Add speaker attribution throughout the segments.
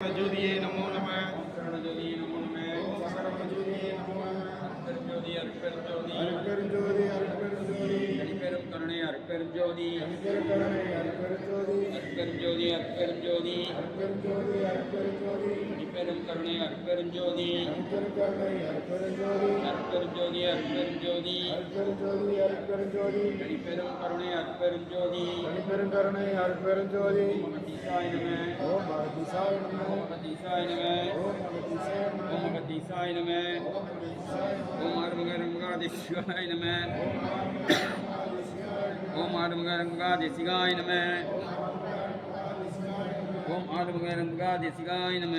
Speaker 1: ஜோதியே நமோ நம.
Speaker 2: ஜோதியே நமோ நம.
Speaker 1: ஜோதியே நமோ
Speaker 2: அருட்பெருஞ்சோதி அருட்பெருஞ்சோதி
Speaker 1: அருட்பெருஞ்சோதி. அருட்பெருஞ்சோதி
Speaker 2: தனிப்பெரும் கருணை அருட்பெருஞ்சோதி.
Speaker 1: அருட்பெருங்கருணை அருட்பெருஞ்சோதி
Speaker 2: அருட்பெருஞ்சோதி அருட்பெருஞ்சோதி
Speaker 1: அருட்பெருஞ்சோதி அருட்பெருஞ்சோதி
Speaker 2: தனிப்பெரும் கருணை அருட்பெருஞ்சோதி
Speaker 1: அருட்பெருங்கருணை அருட்பெருஞ்சோதி
Speaker 2: அருட்பெருஞ்சோதி அருட்பெருஞ்சோதி
Speaker 1: அருட்பெருஞ்சோதி அருட்பெருஞ்சோதி
Speaker 2: தனிப்பெரும் கருணை அருட்பெருஞ்சோதி
Speaker 1: ஓம் அருட்பெருஞ்சோதி
Speaker 2: மகதீசாய நம.
Speaker 1: ஓம் பகதீசாய நமோ.
Speaker 2: மகதீசாய நம.
Speaker 1: ஓம் பகதீசாய நமோ
Speaker 2: ஓம் மகதீசாய நம ஓம் ஆறுமுகரங்காதிசிவாய நம. ஓம் ஆறுமுகரங்கா ஆறுமுகரங்காதிசிகாய நம. ஓம் ஆறுமுகரங்கா ஆறுமுகரங்காதிசிகாய நம.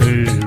Speaker 3: மக்கள்